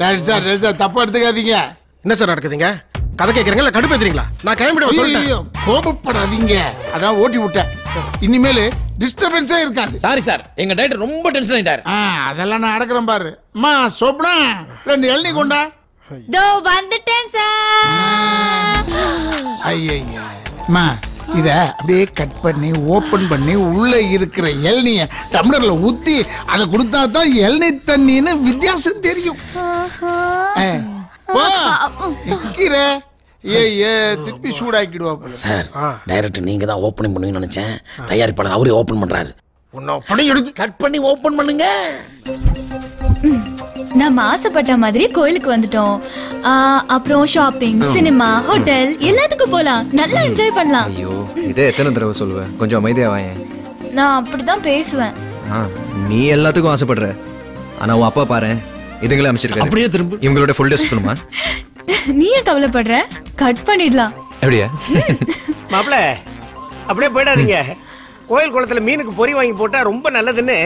Direct sir sir தப்பா எடுத்துக்காதீங்க. என்ன சார் நடக்குதுங்க? கதை கேட்குறீங்க இல்லை கடுப்பேத்துறீங்களா நான் கிளம்பிடுவேன் சொல்லிட்டேன். கோபப்படாதீங்க. அதான் ஓட்டி விட்டேன். இனிமேல் டிஸ்டர்பன்ஸே இருக்காது. சாரி சார் எங்க டைரக்டர் ரொம்ப டென்ஷன் ஆயிட்டார். அதெல்லாம் நான் அடக்குறேன் பாரு. அம்மா சொப்னா? ரெண்டு இளநீ கொண்டா? தோ வந்துட்டேன் சார் ஐயா அம்மா இத அப்படியே கட் பண்ணி ஓபன் பண்ணி உள்ள இருக்கிற இளநிய டம்ளர்ல ஊத்தி அதை கொடுத்தா தான் இளநீ தண்ணின்னு வித்தியாசம் தெரியும். நிக்கிற ஏ ஏ திருப்பி சூடாக்கிடுவா போல. சார் டைரக்டர் நீங்க தான் ஓப்பனிங் பண்ணுவீங்கன்னு நினைச்சேன். தயாரிப்பாளர் அவரே ஓபன் பண்றாரு. உன்னை எடுத்து கட் பண்ணி ஓபன் பண்ணுங்க. நம்ம ஆசைப்பட்ட மாதிரி கோயிலுக்கு வந்துட்டோம். அப்புறம் ஷாப்பிங் சினிமா ஹோட்டல் எல்லாத்துக்கும் போலாம். நல்லா என்ஜாய் பண்ணலாம். ஐயோ இதே எத்தனை தடவை சொல்லுவேன் கொஞ்சம் அமைதியா வாயேன். நான் அப்படிதான் பேசுவேன். ஆ நீ எல்லாத்துக்கும் ஆசைப்படுற. ஆனா உன் அப்பா பாரு இதுங்களே அமைச்சிருக்காரு. அப்படியே திரும்ப. இவங்களோட ஃபுல் டே சுத்தணுமா நீ ஏன் கவலைப்படுற? கட் பண்ணிடலாம். எப்படியா மாப்பிள அப்படியே போயிடாதீங்க. கோயில் குளத்துல மீனுக்கு பொறி வாங்கி போட்டா ரொம்ப நல்லதுன்னு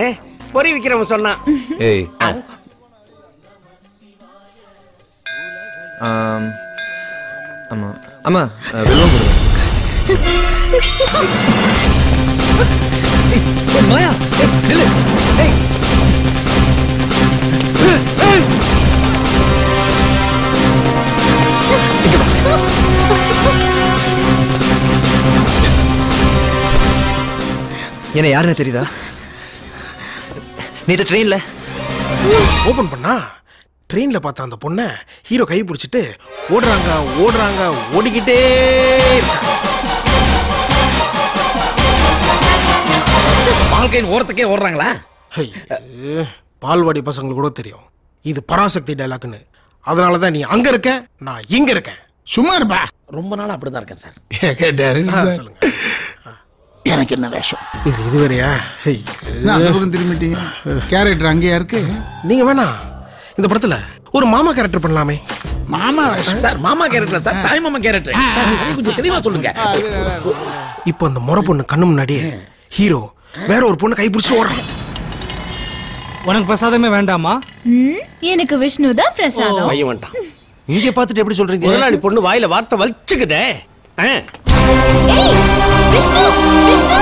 பொறி விக்கிறவன் சொன்னான். ஏய் ஆம், ஆமா ஆமா அஹ், வெல்லம் கொடுங்க. மாயா ஏய். என்ன யாருன்னு தெரியுதா? நீ ட்ரெயின்ல ஓபன் பண்ணா? ட்ரெயின்ல பார்த்த அந்த பொண்ணை ஹீரோ கை பிடிச்சிட்டு ஓடுறாங்க ஓடுறாங்க ஓடிக்கிட்டே. வாழ்க்கையின் ஓரத்துக்கே ஓடுறாங்களா? பால்வாடி பசங்களுக்கு கூட தெரியும். இது பராசக்தி டைலாக்னு அதனால தான் நீ அங்க இருக்க நான் இங்க இருக்கேன். சும்மா இருப்பா. ரொம்ப நாள் அப்படிதான் இருக்கேன் சார். கேட்டாரு. சொல்லுங்க. எனக்கு என்ன வேஷம்? இது இது வேறையா? ஐயே. என்ன அந்த பக்கம் திரும்பிட்டீங்க? கேரக்டர் அங்கேயா இருக்கு? நீங்க வேணா இந்த படத்துல ஒரு மாமா கேரக்டர் பண்ணலாமே. மாமா? சார் மாமா கேரக்டர் சார் தாய் மாமா கேரக்டர் கொஞ்சம் தெளிவா சொல்லுங்க. இப்போ அந்த முறை பொண்ணு கண்ணு முன்னாடியே ஹீரோ வேற ஒரு பொண்ணு கை பிடிச்சி ஓடுறான் உனக்கு பிரசாதமே வேண்டாமா? ம், எனக்கு விஷ்ணு தான் பிரசாதம். பையன் வந்துட்டான். இங்க பார்த்துட்டு எப்படி சொல்றீங்க? முதலாளி பொண்ணு வாயில வார்த்தை வலிச்சுக்குதே. விஷ்ணு விஷ்ணு!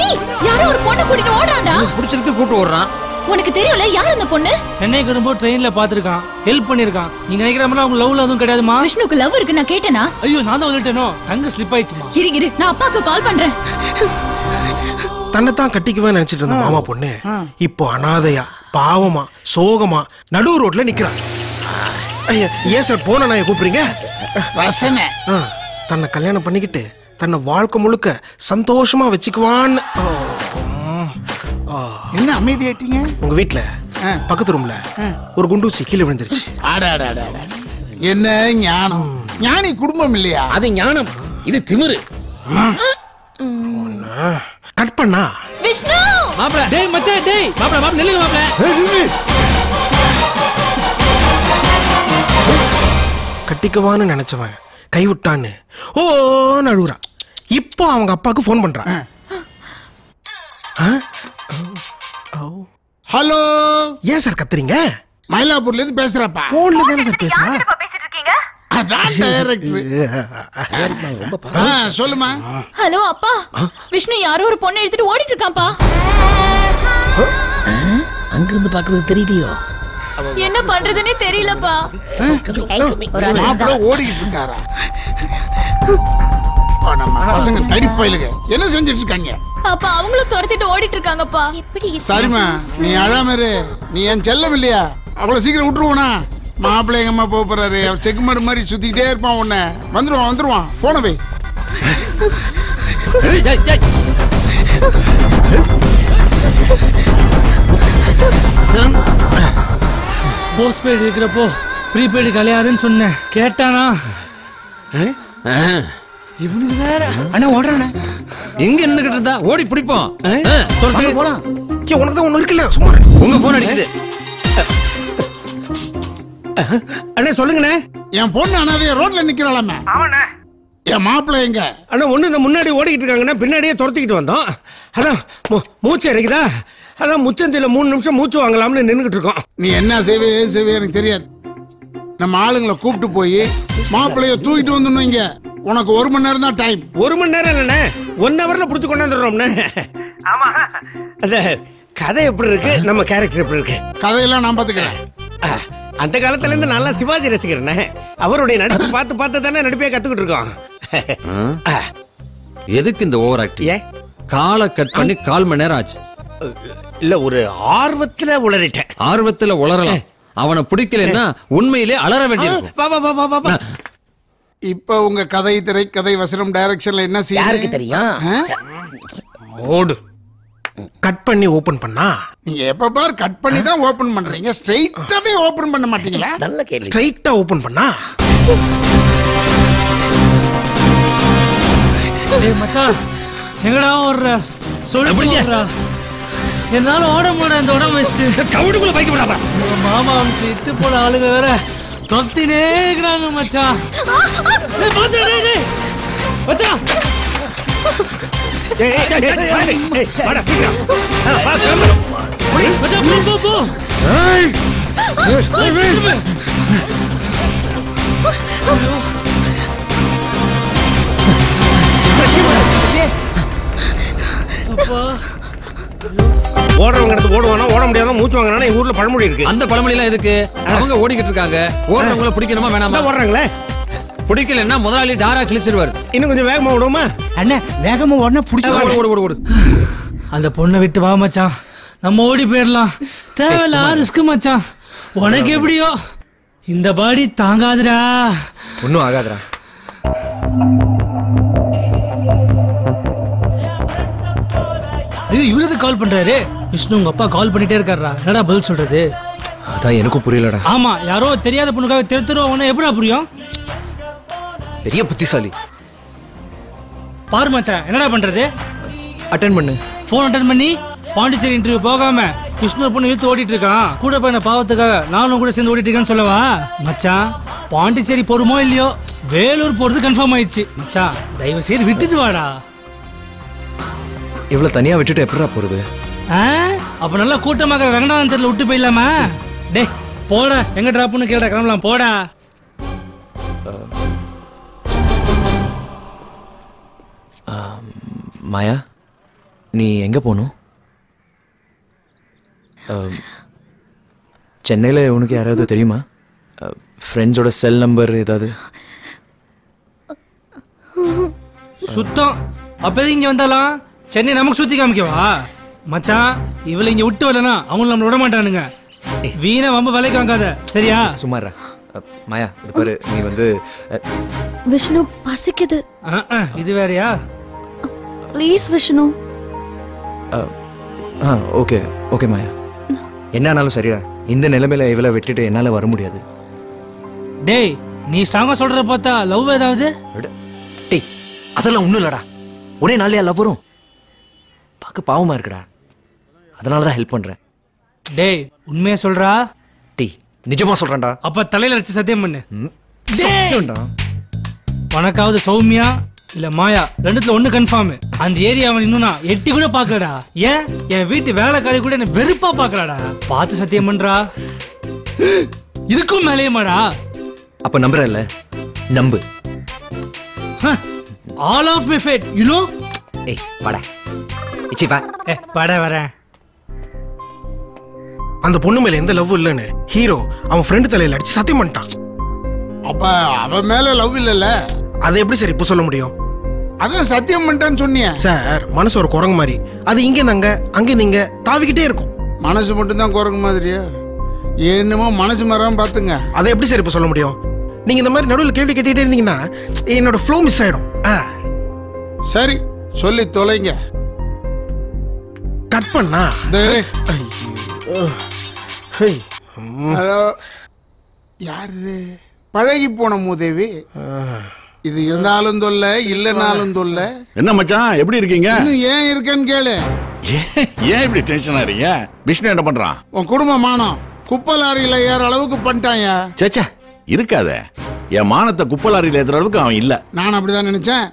ஏய் யாரோ ஒரு பொண்ணை கூட்டிட்டு ஓடுறான்டா. பிடிச்சிருக்கு கூட்டு ஓடுறான். உனக்கு தெரியும்ல யார் இந்த பொண்ணு? சென்னைக்கு வரும்போது ட்ரெயின்ல பாத்துருக்கான் ஹெல்ப் பண்ணிருக்கான் நீங்க நினைக்கிற மாதிரி அவங்க லவ்ல எதுவும் கிடையாதுமா? விஷ்ணுக்கு லவ் இருக்கு நான் கேட்டேனா? ஐயோ நான் தான் வந்துட்டேனோ தங்க ஸ்லிப் ஆயிடுச்சுமா? இரு இரு நான் அப்பாக்கு கால் பண்றேன். தன்னைத்தான் கட்டிக்குவேன் நினைச்சிட்டு இருந்த மாமா பொண்ணு இப்போ அனாதையா பாவமா சோகமா நடு ரோட்ல நிக்கிறான் ஐயா ஏன் சார் போன நான் கூப்பிடுறீங்க? தன்னை கல்யாணம் பண்ணிக்கிட்டு தன்னை வாழ்க்கை முழுக்க சந்தோஷமா வச்சுக்குவான்னு. என்ன அமைதியாயிட்டீங்க? உங்க வீட்ல பக்கத்து ரூம்ல ஒரு குண்டூசி கீழே விழுந்துருச்சு. என்ன ஞானம்? ஞானி குடும்பம் இல்லையா? அது ஞானம். இது திமிரு. கட் பண்ணா. விஷ்ணு! மாப்ள டேய் மச்சான் டேய். மாப்ள மாப்ள நில்லுங்க மாப்ள கட்டிக்குவான்னு நினைச்சவன். கைவிட்டான்னு. ஓ அழுகுறான் இப்போ அவங்க அப்பாவுக்கு ஃபோன் பண்றான்? ஹலோ? ஏன் சார் கத்துறீங்க? மயிலாப்பூர்ல இருந்து பேசுறப்பா. போன்ல தானே சார் பேசுறா? அதான் டைரக்டர் சொல்லுமா. ஹலோ அப்பா. விஷ்ணு யாரோ ஒரு பொண்ணை எடுத்துட்டு ஓடிட்டு இருக்கான்ப்பா அங்கிருந்து பாக்குறது தெரியலையோ? என்ன பண்றதுன்னே தெரியலப்பா. இருக்காரா? நம்ம பசங்க தடிப்பயிலுங்க. என்ன செஞ்சுட்டு இருக்காங்க அப்பா அவங்களும் துரத்திட்டு ஓடிட்டு இருக்காங்கப்பா சரிம்மா நீ அழாம இரு. நீ என் செல்லம் இல்லையா அவ்வளவு சீக்கிரம் விட்டுருவோனா மாப்பிள்ளை எங்க அம்மா போக போறாரு. அவர் செக் மாடு மாதிரி சுத்திக்கிட்டே இருப்பான் உன்னை. வந்துருவான் வந்துருவான். போன வை. போஸ்ட்பெய்டு இருக்கிறப்போ ப்ரீபெய்டு கலையாதுன்னு சொன்னேன். கேட்டானா? இவனுக்கு வேற. அண்ணா ஓடுறானே. எங்க நின்னுகிட்டு இருந்தா? ஓடி பிடிப்போம். போலாம். ஏன் உனக்கு தான் ஒண்ணு இருக்குல்ல சும்மா. உங்க போன் அடிக்குது. அண்ணே சொல்லுங்கண்ணே. என் பொண்ணு அனாதைய ரோட்ல நிக்கிறாளாமே. என் மாப்பிள்ளை எங்க? அண்ணா ஒண்ணு இந்த முன்னாடி ஓடிக்கிட்டு இருக்காங்கண்ணா பின்னாடியே துரத்திக்கிட்டு வந்தோம். அதான் மூ- மூச்சு இறக்குதா அதான் முச்சந்தில மூணு நிமிஷம் மூச்சு வாங்கலாம்னு நின்னுகிட்டு இருக்கோம். நீ என்ன செய்வே செய்வே எனக்கு தெரியாது. நம்ம ஆளுங்களை கூப்பிட்டு போய் மாப்பிள்ளைய தூக்கிட்டு வந்துடணும் இங்க. உனக்கு ஒரு மணி நேரம் தான் டைம் ஒரு மணி நேரம் இல்லைண்ணே. ஒன் ஹவர்ல புடிச்சு கொண்டாந்துடுறோம்ண்ணே ஆமா. அந்த கதை எப்படி இருக்கு? நம்ம கேரக்டர் எப்படி இருக்கு? கதையெல்லாம் நான் பாத்துக்கிறேன் அந்த காலத்துல இருந்து நல்லா சிவாஜி ரசிக்கிறேனே அவருடைய நடிப்பு பார்த்து பார்த்து தானே நடிப்பே கத்துக்கிட்டு இருக்கோம். எதுக்கு இந்த ஓவர் ஆக்டிங் ஏன்? காலை கட் பண்ணி கால் மணி நேரம் ஆச்சு. இல்ல ஒரு ஆர்வத்துல உளறிட்டேன். ஆர்வத்துல உளரலாம் அவனை பிடிக்கலன்னா உண்மையிலே அலற வேண்டியிருக்கும். வா வா வா வா வா வா. இப்ப உங்க கதை திரை கதை வசனம் டைரக்ஷன்ல என்ன யாருக்கு செய்யுங்க தெரியும் ஓடு. கட் பண்ணி ஓபன் பண்ணா? நீங்க எப்ப பார் கட் பண்ணி தான் ஓபன் பண்றீங்க. ஸ்ட்ரைட்டாவே ஓபன் பண்ண மாட்டீங்களா? நல்ல கேள்வி. ஸ்ட்ரைட்டா ஓபன் பண்ணா? டேய் மச்சான் எங்கடா ஓடுற? சொல்லு என்னால ஓட முடியல இந்த உடம்பு வச்சுட்டு. கவுடுக்குள்ள பைக்க மாமா அமுச்சு இத்து போல ஆளுங்க வேற. தொத்தினே இருக்கிறாங்க மச்சான். மச்சான் ஏய், ஓடுறவங்க இடத்து ஓடுவானா ஓட முடியாத மூச்சு வாங்கினா எங்க ஊர்ல பழமொழி இருக்கு. அந்த பழமொழி எல்லாம் எதுக்கு அவங்க ஓடிக்கிட்டு இருக்காங்க. ஓடுறவங்கள பிடிக்கணுமா வேணாமா? ஓடுறாங்களே. பிடிக்கலன்னா முதலாளி டாரா கிழிச்சிருவாரு. இன்னும் கொஞ்சம் வேகமா விடுவோமா அண்ணே வேகமா உடனே புடிச்சு ஓடு ஓடு ஓடு ஓடு. அந்த பொண்ணை விட்டு வா மச்சான். நம்ம ஓடி போயிடலாம் தேவையில்ல ரிஸ்க் மச்சான். உனக்கு எப்படியோ? இந்த பாடி தாங்காதுடா. ஒன்றும் ஆகாதுடா. ஐயோ இவருக்கு கால் பண்றாரு? விஷ்ணு உங்க அப்பா கால் பண்ணிட்டே இருக்காருடா. என்னடா பதில் சொல்றது? அதான் எனக்கும் புரியலடா. ஆமா யாரோ தெரியாத பொண்ணுக்காக தெரு தெரு அவனை எப்படா புரியும்? பெரிய புத்திசாலி. பாரு மச்சான் என்னடா பண்றது? அட்டன் பண்ணு. ஃபோன் அட்டன் பண்ணி பாண்டிச்சேரி இன்டர்வியூ போகாம விஷ்ணு பொண்ணு இழுத்து ஓடிட்டு இருக்கான். கூட போய் நான் பாவத்துக்காக நானும் கூட சேர்ந்து ஓடிட்டு இருக்கேன்னு சொல்லவா? மச்சான் பாண்டிச்சேரி போறோமோ இல்லையோ? வேலூர் போறது கன்ஃபார்ம் ஆயிடுச்சு. மச்சான் தயவு செய்து விட்டுட்டு வாடா. இவ்வளோ தனியாக விட்டுட்டு எப்படா போகிறது ஆ? அப்ப நல்லா கூட்டமாக ரங்கநாதன் தெருல விட்டு போயிடலாமா? டே போடா. எங்க டிராப்னு கேட்டா கிளம்பலாம். போடா. மாயா நீ எங்கே போகணும்? சென்னையில் உனக்கு யாராவது தெரியுமா? ஃப்ரெண்ட்ஸோட செல் நம்பர் ஏதாவது? சுத்தம். அப்ப எதுக்கு இங்க வந்தாலாம்? சென்னை நமக்கு சுத்தி காமிக்கவா? மச்சான் இவளை இங்க விட்டு வரலனா அவங்க நம்மள விட மாட்டானுங்க. வீணா வம்ப விலைக்கு வாங்காத. சரியா? சுமாரா மாயா இது பாரு. நீ வந்து விஷ்ணு பசிக்குது. இது வேறயா? Please Vishnu. Okay okay Maya. என்ன ஆனாலும் சரிடா. இந்த நிலைமையில இவளை விட்டுட்டு என்னால் வர முடியாது. டேய் நீ ஸ்ட்ராங்கா சொல்றத பார்த்தா லவ் ஏதாவது? விடு. டேய் அதெல்லாம் ஒன்றும் இல்லடா. ஒரே நாளையா லவ் வரும்? பார்க்க பாவமா இருக்குடா. அதனால தான் ஹெல்ப் பண்ணுறேன் டேய் உண்மையா சொல்றா? டேய் நிஜமா சொல்கிறேன்டா அப்ப தலையில வச்சு சத்தியம் பண்ணு. சத்தியம்டா. உனக்காவது சௌமியா இல்ல மாயா ரெண்டுத்துல ஒண்ணு கன்ஃபார்ம் அந்த ஏரியா அவன் இன்னும் நான் எட்டி கூட பாக்கலடா. ஏன்? என் வீட்டு வேலைக்காரி கூட என்ன வெறுப்பா பாக்கலடா. பார்த்து சத்தியம் பண்றா. இதுக்கும் மேலேயுமாடா அப்போ நம்புறேன்ல நம்பு. All of my fate you know ஏய் வாடா. இச்சி வா. ஏ பட வரேன். அந்த பொண்ணு மேல எந்த லவ் இல்லைன்னு ஹீரோ அவன் ஃப்ரெண்டு தலையில அடிச்சு சத்தியம் பண்ணிட்டான். அப்ப அவன் மேல லவ் இல்லல்ல? அதை எப்படி சார் இப்போ சொல்ல முடியும்? அதான் சத்தியம் பண்ணிட்டேன்னு சொன்னியே. சார் மனசு ஒரு குரங்கு மாதிரி. அது இங்க அங்க அங்க நீங்க தாவிக்கிட்டே இருக்கும். மனசு மட்டும்தான் குரங்கு மாதிரியா. என்னமோ மனசு மரம் பாத்துங்க அதை எப்படி சார் இப்போ சொல்ல முடியும்? நீங்க இந்த மாதிரி நடுவில் கேள்வி கேட்டுட்டே இருந்தீங்கன்னா என்னோட ஃப்ளோ மிஸ் ஆயிடும். ஆ. சரி சொல்லி தொலைங்க. கட் பண்ணா. ஹலோ. யாரு? பழகி போன மூதேவி இது இருந்தாலும் தொல்ல இல்லைனாலும் தொல்ல. என்ன மச்சான் எப்படி இருக்கீங்க? இன்னும் ஏன் இருக்கேன்னு கேளு. ஏன் ஏன் இப்படி டென்ஷன் ஆறீங்க? விஷ்ணு என்ன பண்றான்? உன் குடும்ப மானம். குப்பை லாரியில ஏற அளவுக்கு பண்ணிட்டாயா சேச்சா இருக்காத. என் மானத்தை குப்பலாரியில் ஏத்துற அளவுக்கு அவன் இல்ல. நான் அப்படிதான் நினைச்சேன்.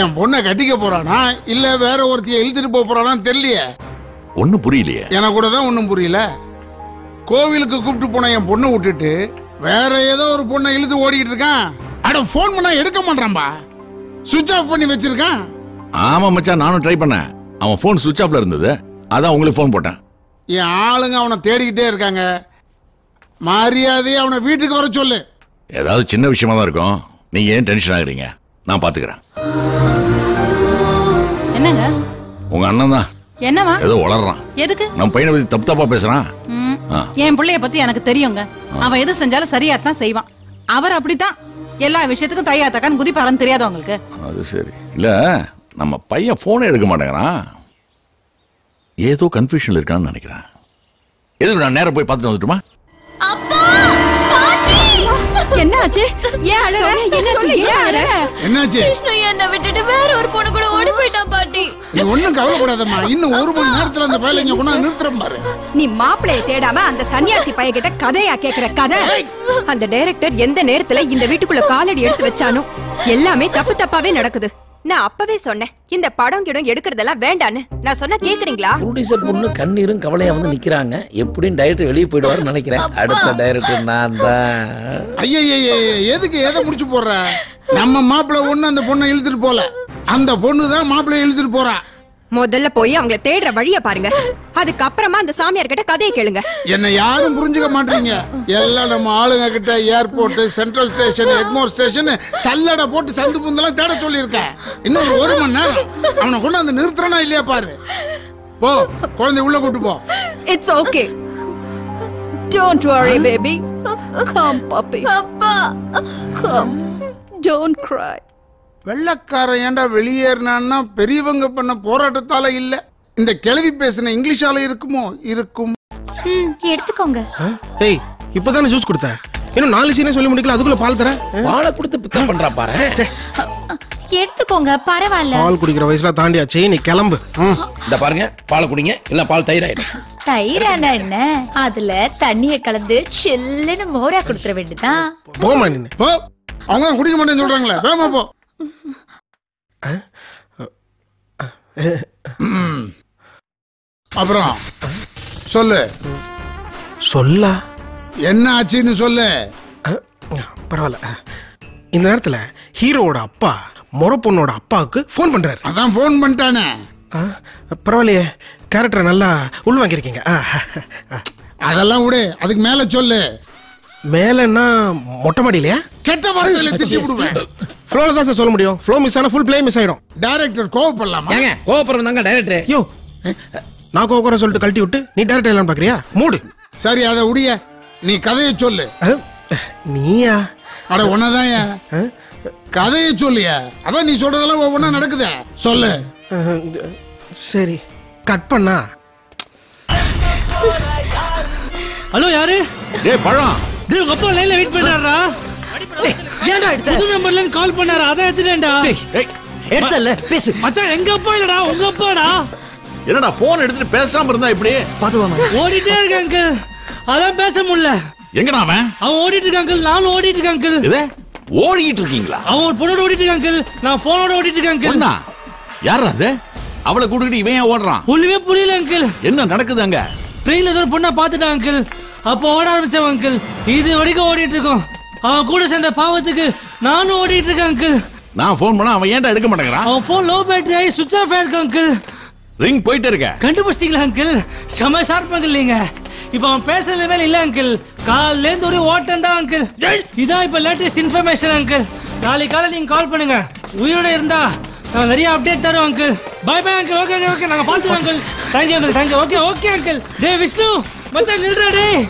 என் பொண்ணை கட்டிக்க போறானா? இல்ல வேற ஒருத்திய இழுத்துட்டு போக போறானான்னு தெரியலையே. ஒண்ணும் புரியலையே. எனக்கு கூட தான் ஒன்றும் புரியல. கோவிலுக்கு கூப்பிட்டு போன என் பொண்ணை விட்டுட்டு வேற ஏதோ ஒரு பொண்ணை இழுத்து ஓடிக்கிட்டு இருக்கான். அட ஃபோன் பண்ணா எடுக்க மாட்டான்பா சுவிட்ச் ஆஃப் பண்ணி வச்சிருக்கான். ஆமா மச்சான் நானும் ட்ரை பண்ணேன். அவன் ஃபோன் சுவிட்ச் ஆஃப்ல இருந்தது. அதான் உங்களுக்கு ஃபோன் போட்டேன். என் ஆளுங்க அவனை தேடிக்கிட்டே இருக்காங்க. மரியாதையை அவனை வீட்டுக்கு வர சொல்லு. ஏதாவது சின்ன விஷயமா தான் இருக்கும். நீங்க ஏன் டென்ஷன் ஆகுறீங்க? நான் பாத்துக்கிறேன். என்னங்க? உங்க அண்ணன் தான். என்னவா? ஏதோ வளர்றான் எதுக்கு? நம்ம பையனை பத்தி தப்பு தப்பா பேசுறான். என் பிள்ளைய பத்தி எனக்கு தெரியுங்க. அவன் எது செஞ்சாலும் சரியா தான் செய்வான். அவர் அப்படித்தான் எல்லா விஷயத்துக்கும் தையா தக்கான்னு குதிப்பாரன்னு தெரியாத உங்களுக்கு அது சரி. இல்ல நம்ம பையன் போனே எடுக்க மாட்டேங்கிறான். ஏதோ கன்ஃபியூஷன்ல இருக்கான்னு நினைக்கிறேன். எதுக்கு நான் நேரா போய் பார்த்துட்டு வந்துட்டுமா? என்னாச்சு? ஏன் அழற? என்னாச்சு? ஏன் அழற? என்னாச்சு? விஷ்ணு என்னை விட்டுட்டு வேற ஒரு பொண்ணு கூட ஓடி போயிட்டான் பாட்டி. நீ ஒண்ணும் கவலைப்படாதம்மா. இன்னும் ஒரு மணி நேரத்துல அந்த வேலை இங்க கொண்டாந்து நிறுத்துறேன் பாரு. நீ மாப்பிளைய தேடாம அந்த சன்னியாசி பையகிட்ட கதையா கேக்குற கதை. அந்த டைரக்டர் எந்த நேரத்துல இந்த வீட்டுக்குள்ள காலடி எடுத்து வச்சானோ எல்லாமே தப்பு தப்பாவே நடக்குது. நான் அப்பவே சொன்னேன் இந்த படம் கிடம் எடுக்கிறதெல்லாம் வேண்டான்னு. நான் சொன்னா கேக்குறீங்களா? ப்ரொடியூசர் பொண்ணு கண்ணீரும் கவலையா வந்து நிக்கிறாங்க. எப்படியும் டைரக்டர் வெளியே போயிடுவாருன்னு நினைக்கிறேன். அடுத்த டைரக்டர் நான் தான். ஐயய்ய எதுக்கு எதை முடிச்சு போடுற? நம்ம மாப்பிள்ளை ஒண்ணு அந்த பொண்ணை இழுத்துட்டு போல. அந்த பொண்ணு தான் மாப்பிள்ளை இழுத்துட்டு போறா. முதல்ல போய் அவங்கள தேடுற வழிய பாருங்க. அதுக்கப்புறமா அந்த சாமியார் கிட்ட கதையை கேளுங்க. என்ன யாரும் புரிஞ்சுக்க மாட்டீங்க. எல்லாம் நம்ம ஆளுங்க கிட்ட airport central station Egmore station சல்லடை போட்டு சந்து புந்தெல்லாம் தேட சொல்லியிருக்கேன். இன்னும் ஒரு மணி நேரம். அவனை கொண்டு வந்து நிறுத்துறனா இல்லையா பாரு. போ குழந்தை உள்ள கூட்டு போ. It's okay don't worry baby come puppy அப்பா கம் டோன்ட் cry. வெள்ளக்காரன் ஏன்டா வெளியேறினான்னா பெரியவங்க பண்ண போராட்டத்தால இல்ல. இந்த கிழவி பேசின இங்கிலீஷால இருக்குமோ? இருக்கும். எடுத்துக்கோங்க. ஏய் இப்பதானே ஜூஸ் கொடுத்தேன் இன்னும் நாலு சீனே சொல்லி முடிக்கல அதுக்குள்ள பால் தரேன். பாலை கொடுத்து பிக்கப் பண்றா பாரு. எடுத்துக்கோங்க பரவாயில்ல. பால் குடிக்கிற வயசுல தாண்டியாச்சு நீ கிளம்பு. ம். இந்த பாருங்க பாலை குடிங்க இல்ல பால் தயிராயிடும். தயிரானா என்ன? அதுல தண்ணிய கலந்து சில்லுன்னு மோரா கொடுத்துற வேண்டியதான் போமா நின்னு போ. அவங்க குடிக்க மாட்டேன்னு சொல்றாங்களே வேமா போ. அப்புறம் சொல்லு. சொல்ல? என்ன ஆச்சுன்னு சொல்லு. பரவாயில்ல. இந்த நேரத்துல ஹீரோவோட அப்பா முறை பொண்ணோட அப்பாவுக்கு ஃபோன் பண்றாரு. அதான் ஃபோன் பண்ணிட்டானே. பரவாயில்லையே. கேரக்டரை நல்லா உள்வாங்கியிருக்கீங்க. அதெல்லாம் விடு. அதுக்கு மேல சொல்லு. மேலன்னா மொட்டை மாடியிலையா? கெட்ட வார்த்தையில திட்டி விடுவேன். ஃப்ளோல தான் சார் சொல்ல முடியும். ஃப்ளோ மிஸ் ஆனா ஃபுல் ப்ளே மிஸ் ஆயிடும். டைரக்டர் கோவப்படலாமா? ஏங்க கோபுரம் தாங்க டைரக்டர் யோ நான் கோக்குறேன் சொல்லிட்டு கழட்டி விட்டு நீ டேரக்டர் எல்லாம் பாக்குறியா? மூடு. சரி அதை உடைய. நீ கதையை சொல்லு. ஆ, நீயா? அட உன்னதான் கதையை சொல்லியா. அதான் நீ சொல்றதெல்லாம் ஒவ்வொன்றா நடக்குதே. சொல்லு. சரி கட் பண்ணா. ஹலோ யாரு? டேய் பழம். டேய் உங்க அப்பா லைன்ல வெயிட் பண்றாரா ஏன்டா எடுத்த? புது நம்பர்ல இருந்து கால் பண்ணாரு? அதான் எடுத்துட்டேன்டா. எடுத்தல்ல பேசு. மச்சான் எங்க அப்பா இல்லடா உங்க அப்பாடா. என்னடா போன் எடுத்துட்டு பேசாம இருந்தா இப்படி? பாத்து வாமா ஓடிட்டே இருக்க அங்கிள் அதான் பேச முடியல. எங்கடா அவன்? அவன் ஓடிட்டு இருக்க அங்கிள் நானும் ஓடிட்டு இருக்கேன் அங்கிள் இது ஓடிக்கிட்டு இருக்கீங்களா? அவன் ஒரு பொண்ணோட ஓடிட்டு இருக்க அங்கிள் நான் போனோட ஓடிட்டு இருக்கேன் அங்கிள் யாரா அது? அவளை கூட்டிட்டு இவன் ஏன் ஓடுறான்? ஒண்ணுமே புரியல அங்கிள் என்ன நடக்குது அங்க? ட்ரெயின்ல ஏதோ ஒரு பொண்ணை பார்த்துட்டான் அங்கிள் அப்போ ஓட ஆரம்பிச்சவன் அங்கிள் இது வரைக்கும் ஓடிட்டு இருக்கோம். அவன் கூட சேர்ந்த பாவத்துக்கு நானும் ஓடிட்டு இருக்கேன் அங்கிள் நான் ஃபோன் பண்ணா அவன் ஏன்டா எடுக்க மாட்டேங்கிறான்? அவன் ஃபோன் லோ பேட்டரி ஆகி சுவிட்ச் ஆஃப் ஆயிருக்கு அங்கிள் ரிங் போயிட்டே இருக்க. கண்டுபிடிச்சிட்டீங்களா அங்கிள் செம ஷார்ப் நீங்க. இப்போ அவன் பேசுற லெவல் இல்ல அங்கிள் காலைல இருந்து ஒரு ஓட்டம் தான் அங்கிள் இதான் இப்போ லேட்டஸ்ட் இன்ஃபர்மேஷன் அங்கிள் நாளைக்கு காலை நீங்க கால் பண்ணுங்க. உயிரோட இருந்தா நான் நிறைய அப்டேட் தரோம் uncle bye bye uncle okay okay நாங்க பாத்துறோம் uncle thank you uncle thank you okay okay uncle டேய் விஷ்ணு! மச்சான் நில்றா டேய்.